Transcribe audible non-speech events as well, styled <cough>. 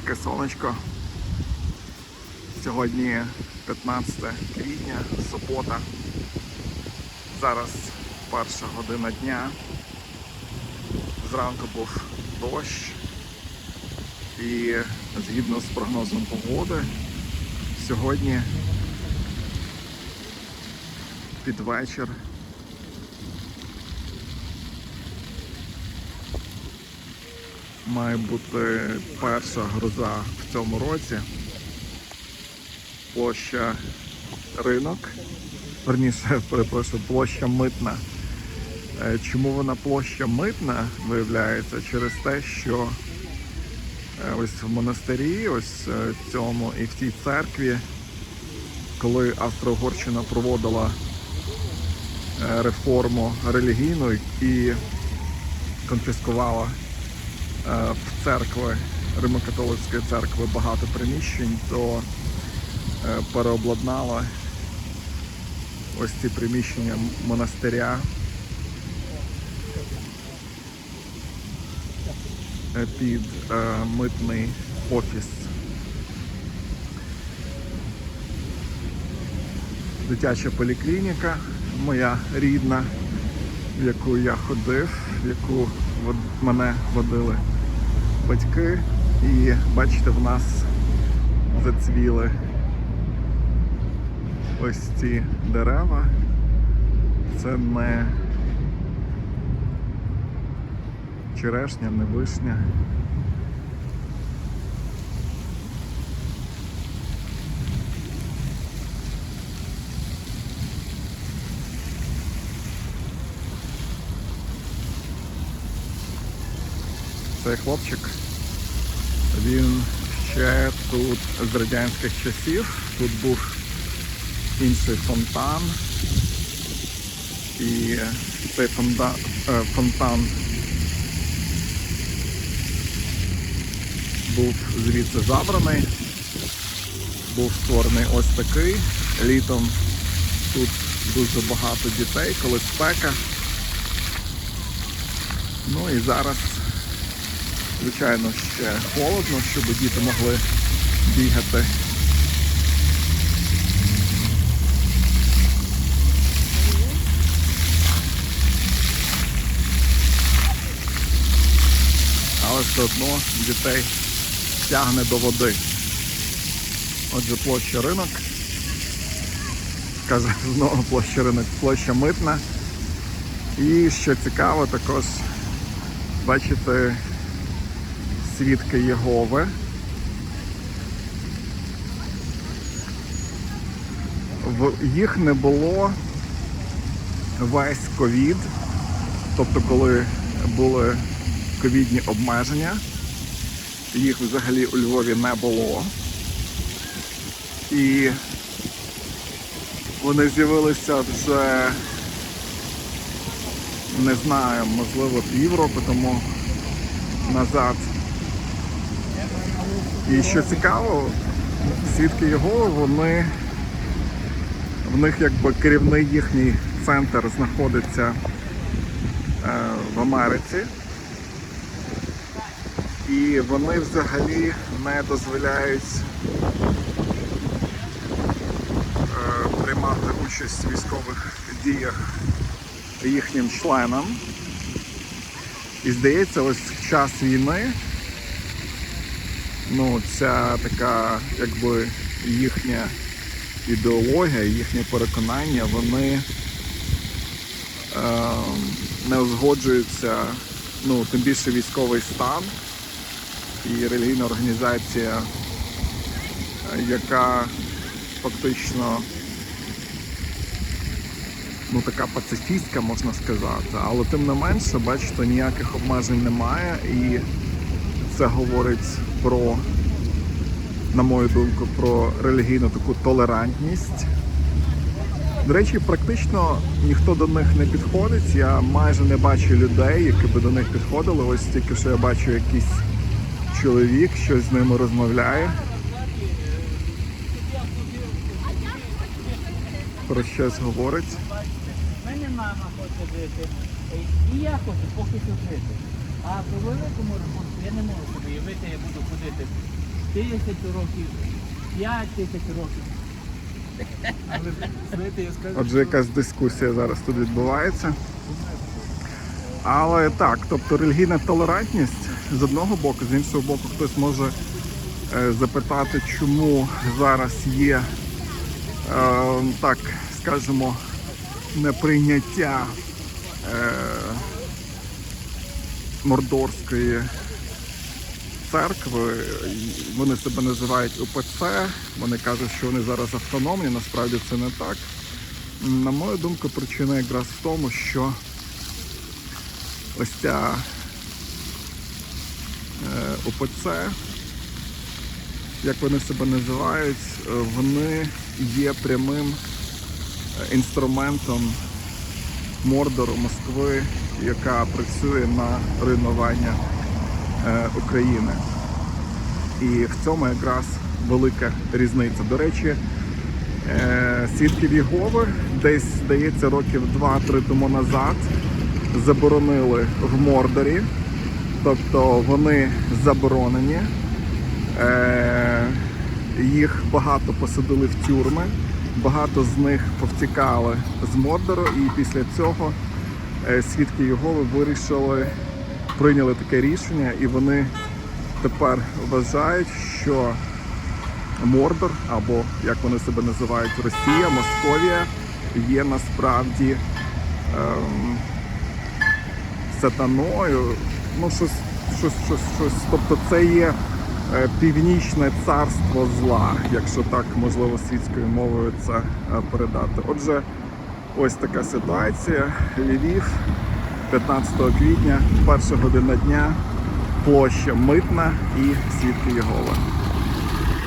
таке сонечко. Сьогодні 15 квітня, субота. Зараз перша година дня. Зранку був дощ. І згідно з прогнозом погоди, сьогодні під вечір має бути перша гроза в цьому році. Площа ринок, верніше, <laughs> перепрошую, площа митна. Е, Чому вона площа митна, виявляється, через те, що е, ось в монастирі, ось е, в цьому і в цій церкві, коли Австро-Угорщина проводила реформу релігійну і конфіскувала в церкви Римо-католицької церкви багато приміщень, то е, переобладнала ось ці приміщення монастиря е, під е, митний офіс. Дитяча поліклініка, моя рідна, в яку я ходив, в яку мене водили батьки. І бачите, в нас зацвіли ось ці дерева. Це не черешня, не вишня. Цей хлопчик, він ще тут з радянських часів. Тут був інший фонтан. І цей фонтан, фонтан був звідси забраний. Був створений ось такий. Літом тут дуже багато дітей, коли спека. Ну і зараз Звичайно, ще холодно, щоб діти могли бігати. Але все одно дітей тягне до води. Отже, площа ринок. Каже, знову площа ринок, площа митна. І що цікаво, також бачите свідки Єгови. Їх не було весь ковід, тобто коли були ковідні обмеження, їх взагалі у Львові не було. І вони з'явилися вже, не знаю, можливо, півроку тому назад. І що цікаво, свідки його, вони в них якби керівний їхній центр знаходиться е, в Америці. І вони взагалі не дозволяють е, приймати участь в військових діях їхнім членам. І здається, ось в час війни ну, ця така, якби їхня ідеологія, їхнє переконання, вони е, не узгоджуються, ну, тим більше військовий стан і релігійна організація, яка фактично ну, така пацифістська, можна сказати, але тим не менше, бачите, ніяких обмежень немає і це говорить про, на мою думку, про релігійну таку толерантність. До речі, практично ніхто до них не підходить. Я майже не бачу людей, які би до них підходили. Ось тільки що я бачу якийсь чоловік, щось з ними розмовляє. Про щось говорить. Мене мама хоче жити. І я хочу поки що жити. А по великому рахунку я не можу уявити, я буду ходити тисячу років, п'ять тисяч років. Але знаєте, я скажу, Отже, якась дискусія зараз тут відбувається. Але так, тобто релігійна толерантність з одного боку, з іншого боку, хтось може е, запитати, чому зараз є е, так, скажімо, неприйняття е, мордорської церкви. Вони себе називають УПЦ. Вони кажуть, що вони зараз автономні. Насправді це не так. На мою думку, причина якраз в тому, що ось ця е, УПЦ, як вони себе називають, вони є прямим е, інструментом Мордору Москви, яка працює на руйнування е, України. І в цьому якраз велика різниця. До речі, е, свідків Єгови десь, здається, років 2-3 тому назад заборонили в Мордорі. Тобто вони заборонені. Е, їх багато посадили в тюрми, багато з них повтікали з Мордору, і після цього е, свідки Єгови вирішили, прийняли таке рішення, і вони тепер вважають, що Мордор, або як вони себе називають, Росія, Московія, є насправді ем, сатаною. Ну, щось, щось, щось, щось. Тобто це є північне царство зла, якщо так можливо світською мовою це е, передати. Отже, ось така ситуація. Львів, 15 квітня, перша година дня, площа Митна і свідки Єгова.